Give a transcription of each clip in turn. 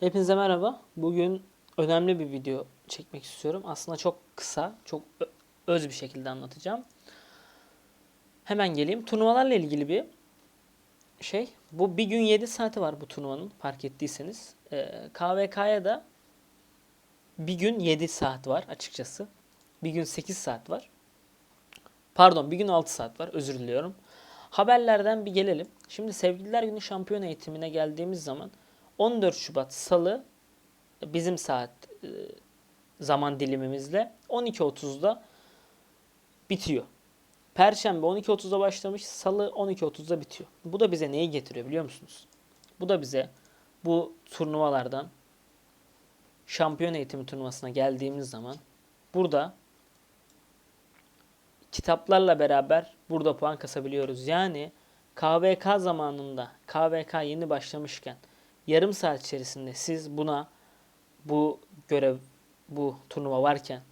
Hepinize merhaba. Bugün önemli bir video çekmek istiyorum. Aslında çok kısa, çok öz bir şekilde anlatacağım. Hemen geleyim. Turnuvalarla ilgili bir şey. Bu bir gün 7 saati var bu turnuvanın fark ettiyseniz. Ee, KVK'ya da bir gün 7 saat var açıkçası. Bir gün 8 saat var. Pardon bir gün 6 saat var özür diliyorum. Haberlerden bir gelelim. Şimdi Sevgililer Günü şampiyon eğitimine geldiğimiz zaman 14 Şubat Salı bizim saat e, zaman dilimimizle 12.30'da bitiyor. Perşembe 12.30'da başlamış, Salı 12.30'da bitiyor. Bu da bize neyi getiriyor biliyor musunuz? Bu da bize bu turnuvalardan şampiyon eğitimi turnuvasına geldiğimiz zaman burada kitaplarla beraber burada puan kasabiliyoruz. Yani KVK zamanında KVK yeni başlamışken yarım saat içerisinde siz buna bu görev bu turnuva varken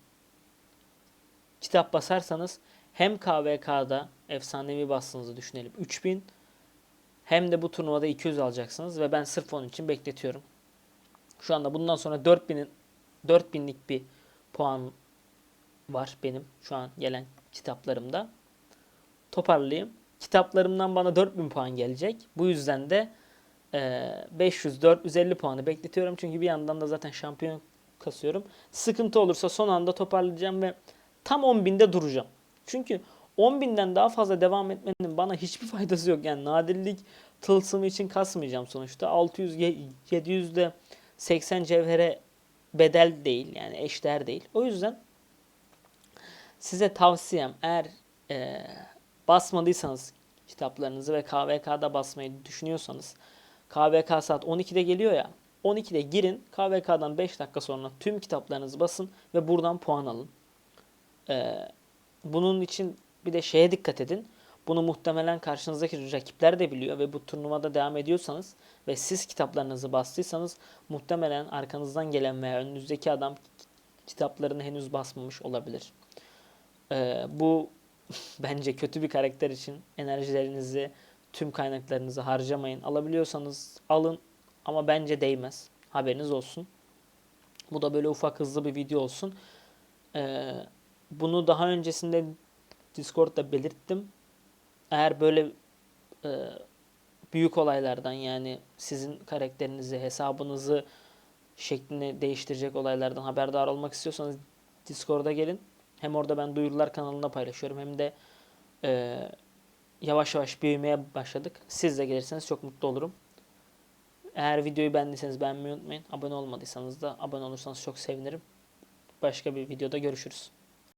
kitap basarsanız hem KVK'da efsanevi bastığınızı düşünelim 3000 hem de bu turnuvada 200 alacaksınız ve ben sırf onun için bekletiyorum. Şu anda bundan sonra 4000'in 4000'lik bir puan var benim şu an gelen kitaplarımda. Toparlayayım. Kitaplarımdan bana 4000 puan gelecek. Bu yüzden de 500-450 puanı bekletiyorum. Çünkü bir yandan da zaten şampiyon kasıyorum. Sıkıntı olursa son anda toparlayacağım ve tam 10.000'de duracağım. Çünkü 10.000'den daha fazla devam etmenin bana hiçbir faydası yok. Yani nadirlik tılsımı için kasmayacağım sonuçta. 600 700 de 80 cevhere bedel değil yani eşdeğer değil. O yüzden size tavsiyem eğer e, basmadıysanız kitaplarınızı ve KVK'da basmayı düşünüyorsanız KVK saat 12'de geliyor ya 12'de girin KVK'dan 5 dakika sonra tüm kitaplarınızı basın ve buradan puan alın. E, bunun için bir de şeye dikkat edin. Bunu muhtemelen karşınızdaki rakipler de biliyor ve bu turnuvada devam ediyorsanız ve siz kitaplarınızı bastıysanız muhtemelen arkanızdan gelen veya önünüzdeki adam kitaplarını henüz basmamış olabilir. Ee, bu bence kötü bir karakter için enerjilerinizi, tüm kaynaklarınızı harcamayın. Alabiliyorsanız alın ama bence değmez. Haberiniz olsun. Bu da böyle ufak hızlı bir video olsun. Ee, bunu daha öncesinde Discord'da belirttim. Eğer böyle e, büyük olaylardan yani sizin karakterinizi, hesabınızı şeklini değiştirecek olaylardan haberdar olmak istiyorsanız Discord'a gelin. Hem orada ben duyurular kanalında paylaşıyorum hem de e, yavaş yavaş büyümeye başladık. Siz de gelirseniz çok mutlu olurum. Eğer videoyu beğendiyseniz beğenmeyi unutmayın. Abone olmadıysanız da abone olursanız çok sevinirim. Başka bir videoda görüşürüz.